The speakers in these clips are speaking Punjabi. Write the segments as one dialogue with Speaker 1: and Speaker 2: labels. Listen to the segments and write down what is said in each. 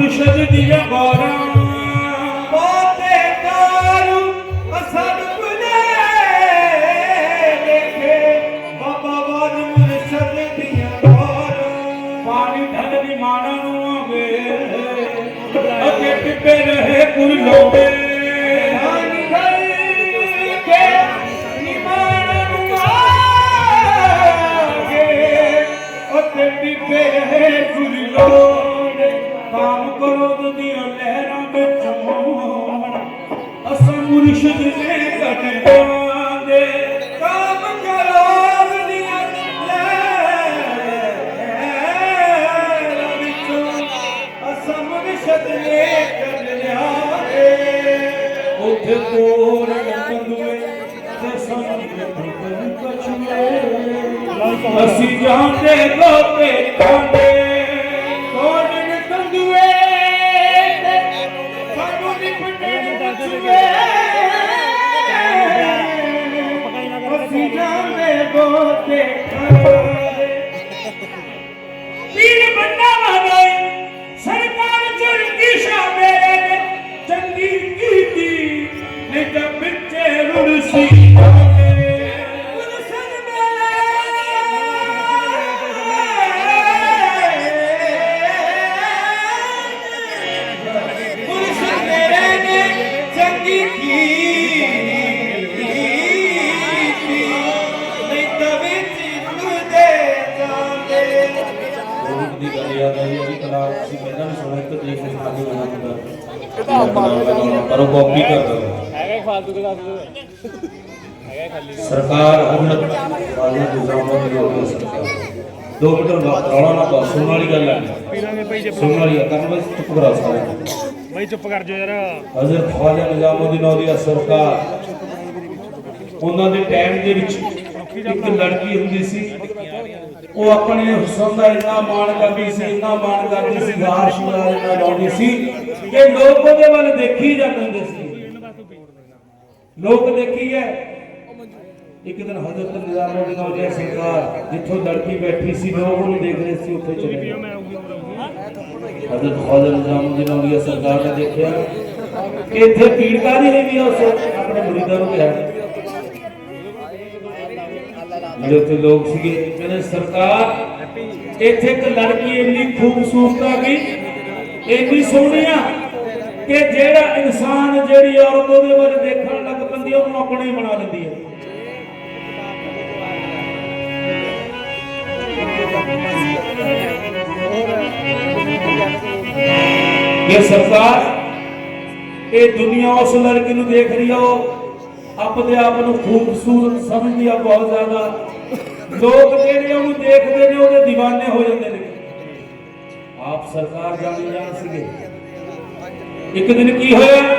Speaker 1: نوشد دیگه باران. ਅਸਾਂ ਮੁਰਸ਼ਿਦ ਨੇ ਘਟਿਆਂ ਦੇ
Speaker 2: ਕਾਮ ਕਰੋ ਦੀਆਂ ਲਹਿਰਾਂ ਵਿੱਚੋਂ ਅਸਮ ਵਿਸ਼ਦ ਨੇ ਕਰ ਲਿਆ
Speaker 1: ਉੱਥੇ ਕੋਰ ਕੰਦੂਏ ਤੇ ਸਾਨੂੰ ਕਛੂਏ ਅਸੀਂ ਜਾਂਦੇ ਲੋਤੇ
Speaker 2: কে
Speaker 3: ਲੋਕ ਦੀ ਗੱਲ ਯਾਦ ਆਈ ਅਭੀ ਕਲਾ ਸੀ ਪਹਿਲਾਂ ਵੀ ਸੁਣਿਆ ਇੱਕ ਤਰੀਕ ਨੂੰ ਖਾਲੀ ਹੋਣਾ ਹੁੰਦਾ ਪਰ ਉਹ ਕਾਪੀ ਕਰਦਾ ਸਰਕਾਰ ਹੁਕਮਤ ਵਾਲਾ ਨਿਜ਼ਾਮਾਂ ਦੀ ਮਿੰਟ ਰੌਲਾ ਨਾ ਪਾ ਸੁਣਨ ਵਾਲੀ ਗੱਲ ਹੈ।
Speaker 4: ਜੇ
Speaker 3: ਸੁਣਨ ਵਾਲੀ ਹੈ। ਕਰਨ ਬਸ ਚੁੱਪ ਕਰਾ ਸਾਰੇ।
Speaker 4: ਭਾਈ ਚੁੱਪ ਕਰ ਜਾਓ ਯਾਰ।
Speaker 3: ਹਜ਼ਰਤ ਖਵਾਜਾ ਨਿਜ਼ਾਮੁਦੀਨ ਔਲੀਆ ਸਰਕਾਰ। ਉਹਨਾਂ ਦੇ ਟਾਈਮ ਦੇ ਵਿੱਚ ਇੱਕ ਲੜਕੀ ਹੁੰਦੀ ਸੀ ਉਹ ਆਪਣੇ ਹੁਸਨ ਦਾ ਇੰਨਾ ਮਾਣ ਕਰਦੀ ਸੀ ਇੰਨਾ ਮਾਣ ਕਰਦੀ ਸੀ ਗਾਰ ਸ਼ਿੰਗਾਰ ਇੰਨਾ ਲਾਉਂਦੀ ਸੀ ਕਿ ਲੋਕ ਉਹਦੇ ਵੱਲ ਦੇਖੀ ਜਾਂਦੇ ਹੁੰਦੇ ਸੀ ਲੋਕ ਦੇਖੀਏ ਇੱਕ ਦਿਨ ਹਜ਼ਰਤ ਨਿਜ਼ਾਮੁਦੀਨ ਔਲੀਆ ਸਰਕਾਰ ਜਿੱਥੋਂ ਲੜਕੀ ਬੈਠੀ ਸੀ ਲੋਕ ਉਹਨੂੰ ਦੇਖ ਰਹੇ ਸੀ ਉੱਥੇ ਚਲੇ ਗਏ
Speaker 4: ਮੈਂ ਆਉਂਗੀ
Speaker 3: ਹਜ਼ਰਤ ਖਵਾਜਾ ਨਿਜ਼ਾਮੁਦੀਨ ਔਲੀਆ ਸਰਕਾਰ ਨੇ ਦੇਖਿਆ ਕਿ ਇੱਥੇ ਭੀੜ ਕਾਹਦੀ ਹੋਈ ਵੀ ਆ ਉਸ ਆਪਣੇ ਮੁਰੀਦਾਂ ਨੂੰ ਕਿਹਾ ਜਿਹੜੇ ਉੱਥੇ ਲੋਕ ਸੀਗੇ, ਕਹਿੰਦੇ ਸਰਕਾਰ, ਇੱਥੇ ਇੱਕ ਲੜਕੀ ਇੰਨੀ ਖੂਬਸੂਰਤ ਆ ਗਈ, ਇੰਨੀ ਸੋਹਣੀ ਆ ਕਿ ਜਿਹੜਾ ਇਨਸਾਨ ਜਿਹੜੀ ਔਰਤ ਉਹਦੇ ਵੱਲ ਦੇਖਣ ਲੱਗ ਪੈਂਦੀ ਉਹਨੂੰ ਆਪਣੇ ਹੀ ਬਣਾ ਲੈਂਦੀ ਹੈ ਇਹ ਸਰਕਾਰ ਇਹ ਦੁਨੀਆ ਉਸ ਲੜਕੀ ਨੂੰ ਦੇਖ ਰਹੀ ਆ, ਉਹ ਆਪਣੇ ਆਪ ਨੂੰ ਖੂਬਸੂਰਤ ਸਮਝਦੀ ਆ ਬਹੁਤ ਜ਼ਿਆਦਾ। ਲੋਕ ਜਿਹੜੇ ਉਹਨੂੰ ਦੇਖਦੇ ਨੇ ਉਹਦੇ دیਵਾਨੇ ਹੋ ਜਾਂਦੇ ਨੇ। ਆਪ ਸਰਕਾਰ ਜਾਣੀ ਜਾਣ ਸੀਗੇ। ਇੱਕ ਦਿਨ ਕੀ ਹੋਇਆ?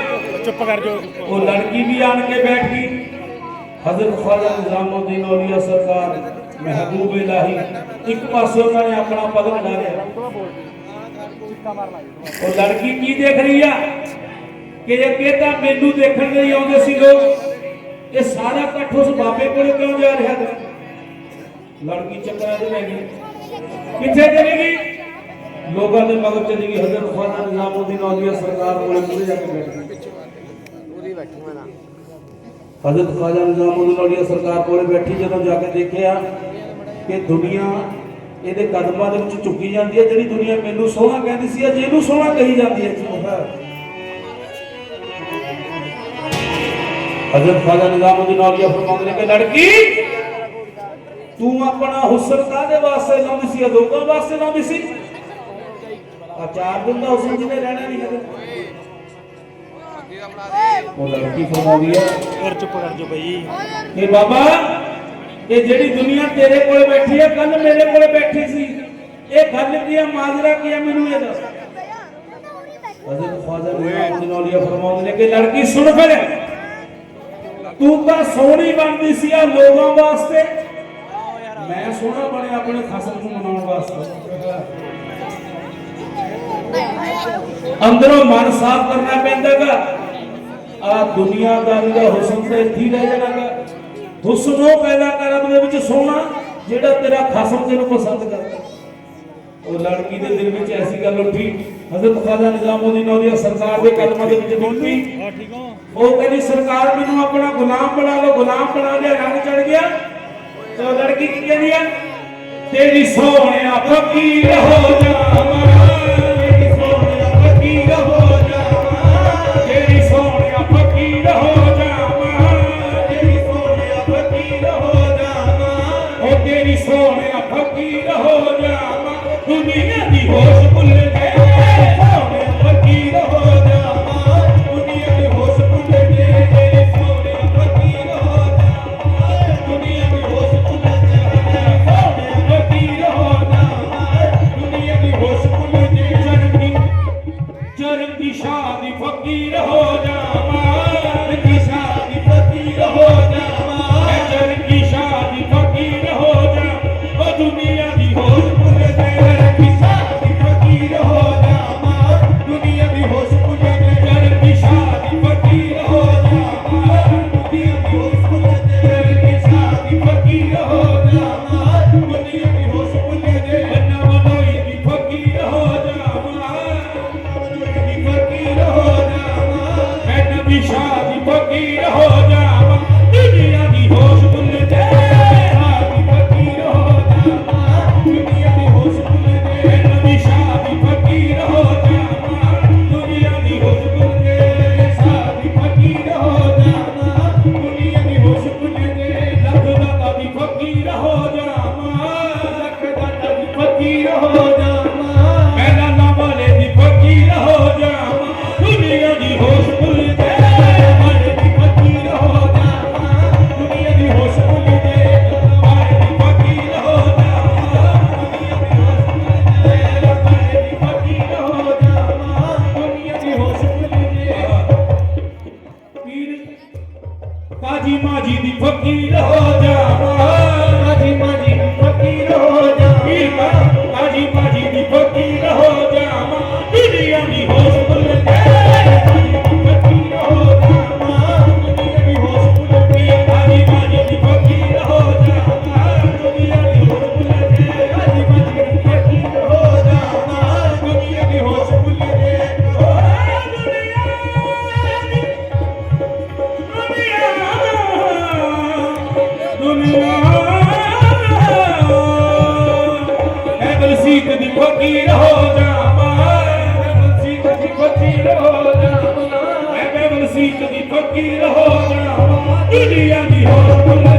Speaker 4: ਚੁੱਪ ਕਰ ਜਾਓ।
Speaker 3: ਉਹ ਲੜਕੀ ਵੀ ਆਣ ਕੇ ਬੈਠ ਗਈ। ਹਜ਼ਰਤ ਖਵਾਜਾ ਨਿਜ਼ਾਮੁਦੀਨ ਔਲੀਆ ਸਰਕਾਰ ਮਹਿਬੂਬ ਇਲਾਹੀ ਇੱਕ ਪਾਸੇ ਉਹਨਾਂ ਨੇ ਆਪਣਾ ਪਦਮ ਡਾਲਿਆ। ਉਹ ਲੜਕੀ ਕੀ ਦੇਖ ਰਹੀ ਆ? ਕਿ ਇਹ ਤਾਂ ਮੈਨੂੰ ਦੇਖਣ ਲਈ ਆਉਂਦੇ ਸੀ ਲੋਕ? ਇਹ ਸਾਰਾ ਇਕੱਠ ਉਸ ਬਾਬੇ ਕੋਲ ਕਿਉਂ ਜਾ ਰਿਹਾ? ਹੈ ਲੜਕੀ ਚੱਕਰਾਂ ਦੇ ਲੈ ਗਈ ਕਿੱਥੇ ਚਲੀ ਗਈ? ਲੋਕਾਂ ਦੇ ਮਗਰ ਚਲੀ ਗਈ, ਹਜ਼ਰਤ ਖਵਾਜਾ ਨਿਜ਼ਾਮੁਦੀਨ ਔਲੀਆ ਸਰਕਾਰ ਕੋਲ ਪੂਰੇ ਜਾ ਕੇ ਬੈਠ। ਗਈ ਹਜ਼ਰਤ ਖਾਜਾ ਨਿਜ਼ਾਮੁਦੀਨ ਔਲੀਆ ਸਰਕਾਰ ਕੋਲੇ ਬੈਠੀ, ਜਦੋਂ ਜਾ ਕੇ ਦੇਖਿਆ ਕਿ ਦੁਨੀਆ ਇਹਦੇ ਕਦਮਾਂ ਦੇ ਵਿੱਚ ਝੁਕੀ ਜਾਂਦੀ ਹੈ, ਜਿਹੜੀ ਦੁਨੀਆ ਮੈਨੂੰ ਸੋਹਣਾ ਕਹਿੰਦੀ ਸੀ, ਅੱਜ ਇਹਨੂੰ ਸੋਹਣਾ ਕਹੀ ਜਾਂਦੀ ਹੈ। ਹਜ਼ਰਤ ਖਾਜਾ ਨਿਜ਼ਾਮੁਦੀਨ ਔਲੀਆ ਫਰਮਾਉਂਦੇ ਨੇ ਕਿ ਲੜਕੀ ਤੂੰ ਆਪਣਾ ਹੁਸਨ ਕਾਦੇ ਵਾਸਤੇ ਲਾਉਂਦੀ ਸੀ? ਇਹ ਲੋਕਾਂ ਵਾਸਤੇ ਲਾਉਂਦੀ ਸੀ? ਆ ਚਾਰ ਦਿਨ ਦਾ ਹੁਸਨ ਜਿਹਨੇ ਰਹਿਣਾ ਨਹੀਂ ਕਦੇ ਉਹ ਲੜਕੀ ਫਰਮਾਉਂਦੀ ਹੈ
Speaker 4: ਹੋਰ ਚੁੱਪ ਕਰ ਜਾਓ ਭਾਈ
Speaker 3: ਕਿ ਬਾਬਾ ਇਹ ਜਿਹੜੀ ਦੁਨੀਆ ਤੇਰੇ ਕੋਲ ਬੈਠੀ ਹੈ ਕੱਲ ਮੇਰੇ ਕੋਲ ਬੈਠੀ ਸੀ। ਇਹ ਗੱਲ ਕੀ ਹੈ ਮਾਜਰਾ ਕੀ ਹੈ ਮੈਨੂੰ ਇਹ ਦੱਸ। ਹਜ਼ਰਤ ਖਵਾਜਾ ਨਿਜ਼ਾਮੁਦੀਨ ਔਲੀਆ ਫਰਮਾਉਂਦੇ ਨੇ ਕਿ ਲੜਕੀ ਸੁਣ ਫਿਰ। ਤੂੰ ਤਾਂ ਸੋਹਣੀ ਬਣਦੀ ਸੀ ਆ ਲੋਕਾਂ ਵਾਸਤੇ। ਮੈਂ ਸੋਹਣਾ ਬਣਿਆ ਆਪਣੇ ਖਸਮ ਨੂੰ ਮਨਾਉਣ ਵਾਸਤੇ। ਅੰਦਰੋਂ ਮਨ ਸਾਫ਼ ਕਰਨਾ ਪੈਂਦਾਗਾ। ਆ ਦੁਨੀਆਦਾਰੀ ਦਾ ਹੁਸਨ ਤੇ ਇੱਥੇ ਰਹਿ ਜਾਣਾਗਾ। ਹੁਸਨ ਉਹ ਪੈਦਾ ਕਰ ਆਪਣੇ ਵਿੱਚ ਸੋਹਣਾ ਜਿਹੜਾ ਤੇਰਾ ਖਸਮ ਤੈਨੂੰ ਪਸੰਦ ਕਰਦਾ। ਉਹ ਲੜਕੀ ਦੇ ਦਿਲ ਵਿੱਚ ਐਸੀ ਗੱਲ ਉੱਠੀ ਹਜ਼ਰਤ ਖਾਜਾ ਨਿਜ਼ਾਮੁਦੀਨ ਔਲੀਆ ਸਰਕਾਰ ਦੇ ਕਦਮਾਂ ਦੇ ਵਿੱਚ
Speaker 4: ਹੋ
Speaker 3: ਉਹ ਕਹਿੰਦੀ ਸਰਕਾਰ ਮੈਨੂੰ ਆਪਣਾ ਗੁਲਾਮ ਬਣਾ ਲਓ ਗੁਲਾਮ ਬਣਾ ਲਿਆ ਰੰਗ ਚੜ ਗਿਆ। ਤੇ ਉਹ ਲੜਕੀ ਕੀ ਕਹਿੰਦੀ ਆ? ਤੇਰੀ ਸੋਹਣਿਆ ਫਕੀਰ ਹੋ ਜਾਵਾਂ
Speaker 1: ফকির হো ਦੀ ਮਾਜੀ ਦੀ
Speaker 2: ਫਕੀਰ ਹੋ
Speaker 1: ਫਕੀਰ ਹੋ ਜਾਵਾਂ ਮੈਂ ਬਲਸੀਤ ਦੀ ਫਕੀਰ ਹੋ ਜਾਵਾਂ ਮੈਂ ਬਲਸੀਤ ਦੀ ਫਕੀਰ ਹੋ ਜਾਵਾਂ ਦੁਨੀਆ ਦੀ
Speaker 2: ਹੋ
Speaker 3: ਬੁਲਾ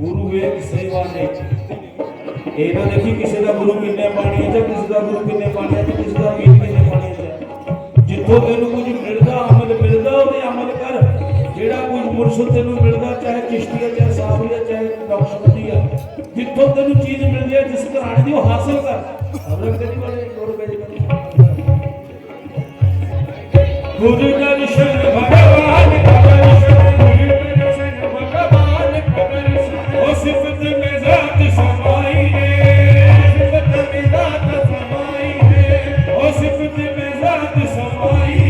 Speaker 1: ਗੁਰੂ
Speaker 3: ਵੇਖ ਸੇਵਾ ਨੇ ਇਹ ਨਾ ਦੇਖੀ ਕਿਸੇ ਦਾ ਗੁਰੂ ਕਿੰਨੇ ਪਾਣੀ ਤੇ ਕਿਸੇ ਦਾ ਗੁਰੂ ਕਿੰਨੇ ਪਾਣੀ ਤੇ ਕਿਸੇ ਦਾ ਪੀਰ ਕਿੰਨੇ ਪਾਣੀ ਤੇ ਜਿੱਥੋਂ ਤੈਨੂੰ ਕੁਝ ਮਿਲਦਾ, ਅਮਲ ਮਿਲਦਾ, ਉਹਦੇ ਅਮਲ ਕਰ। ਜਿਹੜਾ ਕੁਝ ਮੁਰਸ਼ਦ ਤੈਨੂੰ ਮਿਲਦਾ, ਚਾਹੇ ਚਿਸ਼ਤੀ ਹੈ, ਚਾਹੇ ਸਾਹਬ ਹੈ, ਚਾਹੇ ਦਖਸ਼ਤੀ ਹੈ, ਜਿੱਥੋਂ ਤੈਨੂੰ ਚੀਜ਼ ਮਿਲਦੀ ਹੈ, ਜਿਸ ਘਰਾਣੇ ਦੀ ਉਹ ਹਾਸਲ ਕਰ। ਅਮਲ ਕਰੀ ਵਾਲੇ ਗੁਰੂ ਬੇਜ ਕਰ
Speaker 1: boy.